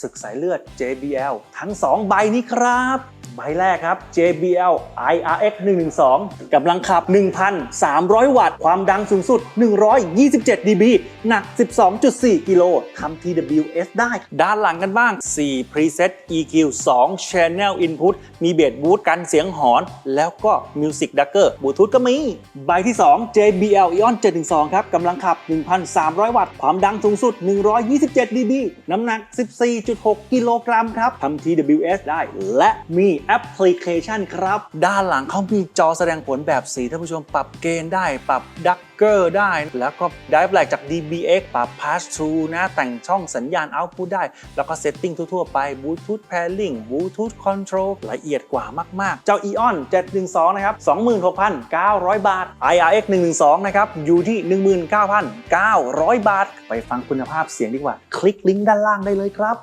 ศึกสายเลือด JBL ทั้ง 2 ใบนี้ครับใบแรกครับ JBL IRX 112กำลังขับ 1,300 วัตต์ ความดังสูงสุด 127 dB หนัก 12.4 กิโลทำ TWS ได้ ด้านหลังกันบ้าง 4 preset EQ 2 channel input มีเบสบูทกันเสียงหอน แล้วก็ Music Ducker บลูทูธก็มี ใบที่ 2 JBL Eon 712 ครับกำลังขับ 1,300 วัตต์ ความดังสูงสุด 127 dB น้ำหนัก 14.6 กิโลกรัมครับทำ TWS ได้และมีแอปพลิเคชันครับ ด้านหลังเขามีจอแสดงผลแบบสีท่านผู้ชมปรับเกณฑ์ได้ ปรับดักเกอร์ได้ แล้วก็ได้แปลกจาก DBX ปรับ Pass Through นะ แต่งช่องสัญญาณ Output ได้ แล้วก็เซตติ้งทั่ว ๆ ไป Bluetooth Pairing Bluetooth Control ละเอียดกว่ามาก ๆ เจ้า Eon 712 นะครับ 26,900 บาท IRX 112 นะครับ อยู่ที่ 19,900 บาท ไปฟังคุณภาพเสียงดีกว่า คลิกลิงก์ด้านล่างได้เลยครับ